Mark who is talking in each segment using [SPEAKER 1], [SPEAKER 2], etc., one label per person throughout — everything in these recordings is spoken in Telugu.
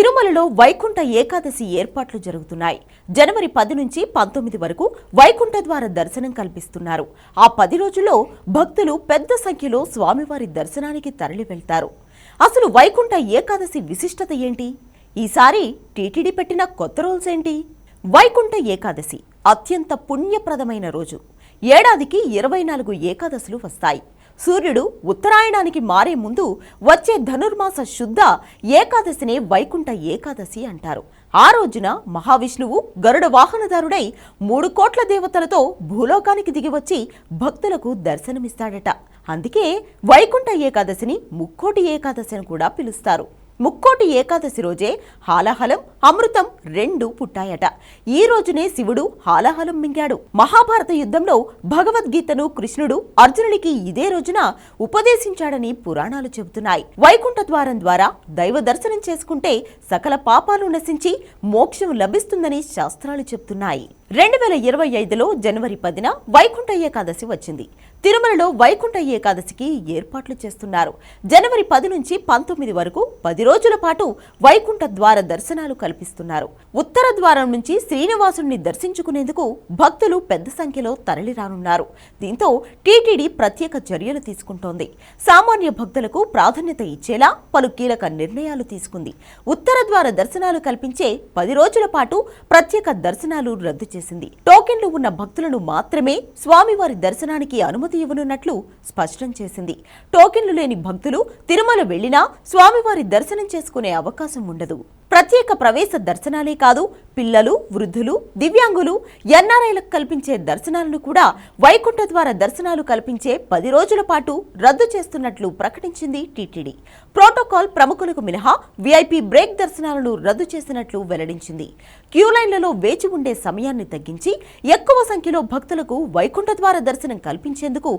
[SPEAKER 1] తిరుమలలో వైకుంఠ ఏకాదశి ఏర్పాట్లు జరుగుతున్నాయి. జనవరి పది నుంచి పంతొమ్మిది వరకు వైకుంఠ ద్వార దర్శనం కల్పిస్తున్నారు. ఆ పది రోజుల్లో భక్తులు పెద్ద సంఖ్యలో స్వామివారి దర్శనానికి తరలి వెళ్తారు అసలు వైకుంఠ ఏకాదశి విశిష్టత ఏంటి? ఈసారి టీటీడీ పెట్టిన కొత్త రూల్స్ ఏంటి? వైకుంఠ ఏకాదశి అత్యంత పుణ్యప్రదమైన రోజు. ఏడాదికి ఇరవై నాలుగు ఏకాదశులు వస్తాయి. సూర్యుడు ఉత్తరాయణానికి మారే ముందు వచ్చే ధనుర్మాస శుద్ధ ఏకాదశినే వైకుంఠ ఏకాదశి అంటారు. ఆ రోజున మహావిష్ణువు గరుడ వాహనదారుడై మూడు కోట్ల దేవతలతో భూలోకానికి దిగివచ్చి భక్తులకు దర్శనమిస్తాడట. అందుకే వైకుంఠ ఏకాదశిని ముక్కోటి ఏకాదశి అని కూడా పిలుస్తారు. ముక్కోటి ఏకాదశి రోజే హాలాహలం అమృతం రెండు పుట్టాయట. ఈ రోజునే శివుడు హాలాహలం మింగాడు. మహాభారత యుద్ధంలో భగవద్గీతను కృష్ణుడు అర్జునుడికి ఇదే రోజున ఉపదేశించాడని పురాణాలు చెబుతున్నాయి. వైకుంఠ ద్వారం ద్వారా దైవ దర్శనం చేసుకుంటే సకల పాపాలు నశించి మోక్షం లభిస్తుందని శాస్త్రాలు చెబుతున్నాయి. రెండు వేల ఇరవై ఐదులో జనవరి పదిన వైకుంఠ ఏకాదశి వచ్చింది. తిరుమలలో వైకుంఠ ఏకాదశికి ఏర్పాట్లు చేస్తున్నారు. జనవరి పది నుంచి పంతొమ్మిది వరకు పది రోజుల పాటు వైకుంఠ ద్వార దర్శనాలు కల్పిస్తున్నారు. ఉత్తర ద్వారం నుంచి శ్రీనివాసుడిని దర్శించుకునేందుకు భక్తులు పెద్ద సంఖ్యలో తరలిరానున్నారు. దీంతో టీటీడీ ప్రత్యేక చర్యలు తీసుకుంటోంది. సామాన్య భక్తులకు ప్రాధాన్యత ఇచ్చేలా పలు కీలక నిర్ణయాలు తీసుకుంది. ఉత్తర ద్వార దర్శనాలు కల్పించే పది రోజుల పాటు ప్రత్యేక దర్శనాలు రద్దు తెలియజేసింది టోకెన్లు ఉన్న భక్తులను మాత్రమే స్వామివారి దర్శనానికి అనుమతి ఇవ్వనున్నట్లు స్పష్టం చేసింది. టోకెన్లు లేని భక్తులు తిరుమల వెళ్ళినా స్వామివారి దర్శనం చేసుకునే అవకాశం ఉండదు. ప్రత్యేక ప్రవేశ దర్శనాలే కాదు పిల్లలు వృద్ధులు దివ్యాంగులు ఎన్ఆర్ఐలకు కల్పించే దర్శనాలను కూడా వైకుంఠ ద్వారా దర్శనాలు కల్పించే పది రోజుల పాటు రద్దు చేస్తున్నట్లు ప్రకటించింది టీటీడీ. ప్రోటోకాల్ ప్రముఖులకు మినహా వీఐపీ బ్రేక్ దర్శనాలను రద్దు చేసినట్లు వెల్లడించింది. క్యూ లైన్లలో వేచి ఉండే సమయాన్ని తగ్గించి ఎక్కువ సంఖ్యలో భక్తులకు వైకుంఠ ద్వార దర్శనం కల్పించేందుకు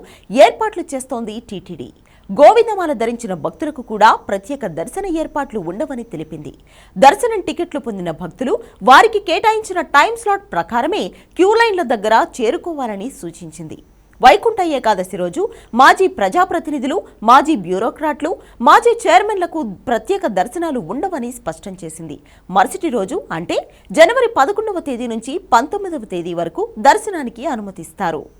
[SPEAKER 1] ఏర్పాట్లు చేస్తోంది టీటీడీ. గోవిందమాల ధరించిన భక్తులకు కూడా ప్రత్యేక దర్శన ఏర్పాట్లు ఉండవని తెలిపింది. దర్శనం టికెట్లు పొందిన భక్తులు వారికి కేటాయించిన టైం స్లాట్ ప్రకారమే క్యూ లైన్ల దగ్గర చేరుకోవాలని సూచించింది. వైకుంఠ ఏకాదశి రోజు మాజీ ప్రజాప్రతినిధులు మాజీ బ్యూరోక్రాట్లు మాజీ చైర్మన్లకు ప్రత్యేక దర్శనాలు ఉండవని స్పష్టం చేసింది. మరుసటి రోజు అంటే జనవరి పదకొండవ తేదీ నుంచి పంతొమ్మిదవ తేదీ వరకు దర్శనానికి అనుమతిస్తారు.